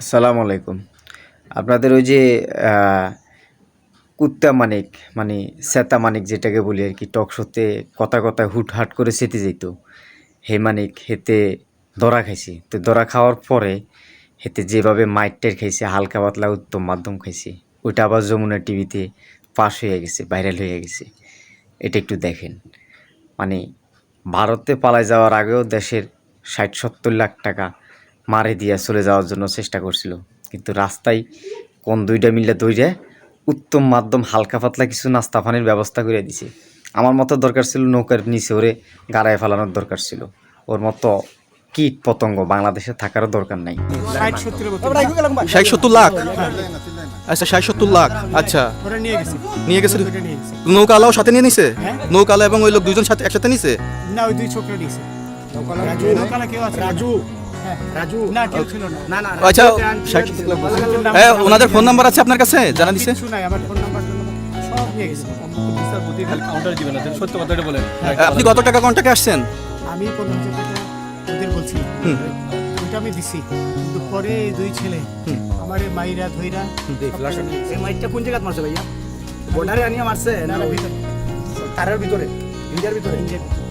আসসালামু আলাইকুম। আপনাদের ওই যে কুত্তা মানিক মানে সেতা মানিক যেটাকে বলি আর কি, টক শোতে কথা কথা হুট হাট করে সেতে যেত। হে মানিক, হেতে দরা খাইছি। তো দরা খাওয়ার পরে হেতে যেভাবে মাইটের খাইছে, হালকা পাতলা উত্তম মাধ্যম খাইছে, ওইটা আবার যমুনা টিভিতে পাস হয়ে গেছে, ভাইরাল হয়ে গেছে। এটা একটু দেখেন। মানে ভারতে পালায় যাওয়ার আগেও দেশের ষাট সত্তর লাখ টাকা মারে দিয়া চলে যাওয়ার জন্য চেষ্টা করছিল। কিন্তু রাস্তায় কোন দুইটা মিলে দইরে উত্তম মাধ্যম হালকা পাতলা কিছু নাস্তা পানির ব্যবস্থা করে দিছে। আমার মতো দরকার ছিল নৌকার নিচে ওরে গাড়ায় ফেলানোর দরকার ছিল। ওর মতো কীট পতঙ্গ বাংলাদেশে থাকারও দরকার নাই। ষাট সত্তর লাখ? আচ্ছা ষাট সত্তর লাখ। আচ্ছা। নিয়ে গেছি। গেছি নৌকালাও সাথে নিয়ে নিছে? নৌকা নৌকালা এবং ওই লোক দুজন সাথে একসাথে নিছে? না ওই দুই ছোকরা নিয়েছে রাজু। নৌকালা কেউ আছে রাজু। রাজু না কেউ ছিল না। না না আচ্ছা। হ্যাঁ ওনাদের ফোন নাম্বার আছে আপনার কাছে? জানা দিছে কিছু নাই আমার ফোন নাম্বার সব নিয়ে গেছে। আপনি কত টাকা কন্টাক্টে আসছেন? আমি ওদের আমি দিছি। কিন্তু পরে দুই ছেলে আমার মাইরা ধইরা এই মাইকটা কোন জায়গায় মারছে ভাইয়া? বর্ডারে আনিয়ে মারছে না তারা ভিতরে। তারের ভিতরে ইন্ডিয়ার ভিতরে। ইন্ডিয়ার ভিতরে।